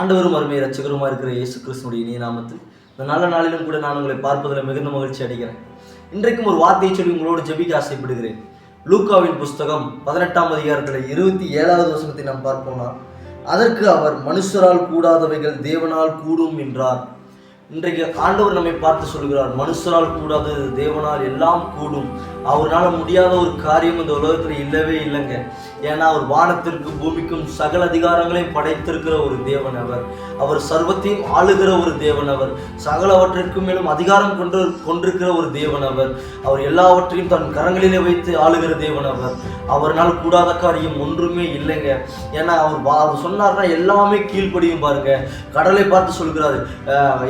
ஆண்டவரும் அருமை ரச்சகருமா இருக்கிற இயேசு கிறிஸ்துனுடைய இணைய நாமத்தில் இந்த நல்ல நாளிலும் கூட நான் உங்களை பார்ப்பதில் மிகுந்த மகிழ்ச்சி அடைகிறேன். இன்றைக்கும் ஒரு வார்த்தையை சொல்லி உங்களோடு ஜெபிக்க ஆசைப்படுகிறேன். லூக்காவின் புஸ்தகம் பதினெட்டாம் அதிகாரத்தில் இருபத்தி ஏழாவது வசனத்தை நாம் பார்ப்போம்னா அதற்கு அவர் மனுஷரால் கூடாதவைகள் தேவனால் கூடும் என்றார். இன்றைக்கு ஆண்டவர் நம்மை பார்த்து சொல்கிறார் மனுஷரால் கூடாது தேவனால் எல்லாம் கூடும். அவரால் முடியாத ஒரு காரியம் இந்த உலகத்தில் இல்லவே இல்லைங்க. ஏன்னா அவர் வானத்திற்கு பூமிக்கும் சகல அதிகாரங்களையும் படைத்திருக்கிற ஒரு தேவன் அவர். அவர் சர்வத்தையும் ஆளுகிற ஒரு தேவன் அவர். சகலவற்றிற்கும் மேலும் அதிகாரம் கொண்டு கொண்டிருக்கிற ஒரு தேவன் அவர். அவர் எல்லாவற்றையும் தன் கரங்களிலே வைத்து ஆளுகிற தேவன் அவர். அவர்னால் கூடாத காரியம் ஒன்றுமே இல்லைங்க. ஏன்னா அவர் வா- அவர் சொன்னார்னா எல்லாமே கீழ்ப்படியும் பாருங்க. கடலை பார்த்து சொல்கிறார்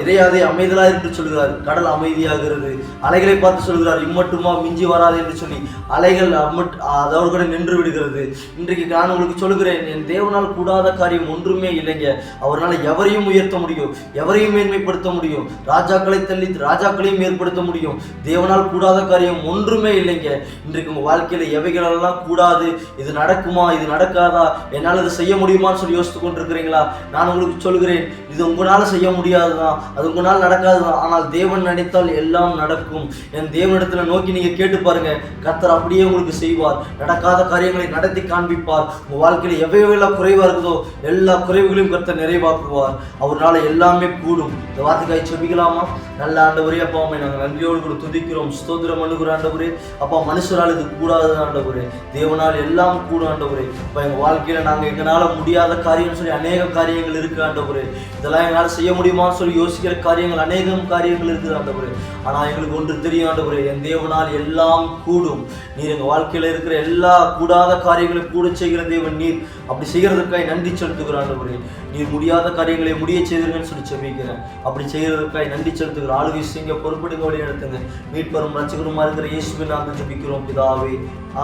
இதையாக இறையாதே அமைதலாக என்று சொல்கிறார். கடல் அமைதியாகிறது. அலைகளை பார்த்து சொல்கிறார் இம்மட்டுமா மிஞ்சி வராது என்று சொல்லி. அலைகள் அம்மட் அதோடு கூட நின்று விடுகிறது. இன்றைக்கு நான் உங்களுக்கு சொல்கிறேன் என் தேவனால் கூடாத காரியம் ஒன்றுமே இல்லைங்க. அவரால் எவரையும் உயர்த்த முடியும் எவரையும் மேன்மைப்படுத்த முடியும். ராஜாக்களை தள்ளி ராஜாக்களையும் ஏற்படுத்த முடியும். தேவனால் கூடாத காரியம் ஒன்றுமே இல்லைங்க. இன்றைக்கு உங்கள் வாழ்க்கையில் எவைகளெல்லாம் கூடாது இது நடக்குமா இது நடக்காதா என்னால் இதை செய்ய முடியுமான்னு சொல்லி யோசித்து கொண்டிருக்கிறீங்களா? நான் உங்களுக்கு சொல்கிறேன் இது உங்களால் செய்ய முடியாதுதான். அது நாள் நடக்காதுதான் ஆனால் தேவன் நினைத்தால் எல்லாம் நடக்கும். என் தேவனிடத்தில் நோக்கி நீங்கள் கேட்டு பாருங்க. கர்த்தர் அப்படியே உங்களுக்கு செய்வார். நடக்காத காரியங்களை நடத்தி காண்பிப்பார். உங்கள் வாழ்க்கையில் எவ்வளவு குறைவாக இருக்குதோ எல்லா குறைவுகளையும் கர்த்தர் நிறைவாக்குவார். அவரால் எல்லாமே கூடும். இந்த வார்த்தைக்காய் செபிக்கலாமா? நல்ல ஆண்டவரே அப்பா அம்மை நாங்கள் நன்றியோடு கூட துதிக்கிறோம். ஸ்தோத்திரம் அணுகிற ஆண்டவரே. அப்பா மனுஷரால் இது கூடாது ஆண்டவரே. தேவனால் எல்லாம் கூடும் ஆண்டவரே. இப்போ எங்கள் வாழ்க்கையில் நாங்கள் எங்களால் முடியாத காரியம்னு சொல்லி அநேக காரியங்கள் இருக்கு ஆண்டவரே. இதெல்லாம் எங்களால் செய்ய முடியுமான்னு சொல்லி யோசிக்கிற காரியங்கள் அநேகம் காரியங்கள் இருக்குது ஆண்டவரே. ஆனால் எங்களுக்கு ஒன்று தெரியும் ஆண்டவரே. என் தேவனால் எல்லாம் கூடும். நீர் எங்கள் வாழ்க்கையில் இருக்கிற எல்லா கூடாத காரியங்களையும் கூட செய்கிற தேவன் நீர். அப்படி செய்கிறதுக்காய் நன்றி செலுத்துகிற ஆண்டவரே. நீர் முடியாத காரியங்களை முடிய செய்திருங்கன்னு சொல்லி செபிக்கிறேன். அப்படி செய்கிறதுக்காய் நன்றி செலுத்துகிற ஆளுகை செய்ய பொறுப்படுங்க வழி நடத்துங்க. மீட்பரும் ரசிகருமா இருக்கிற இயேசுவின் நாங்கள் ஜபிக்கிறோம் பிதாவே.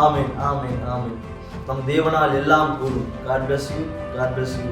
ஆமென் ஆமென் ஆமென். நம் தேவனால் எல்லாம் கூடும். God bless you God bless you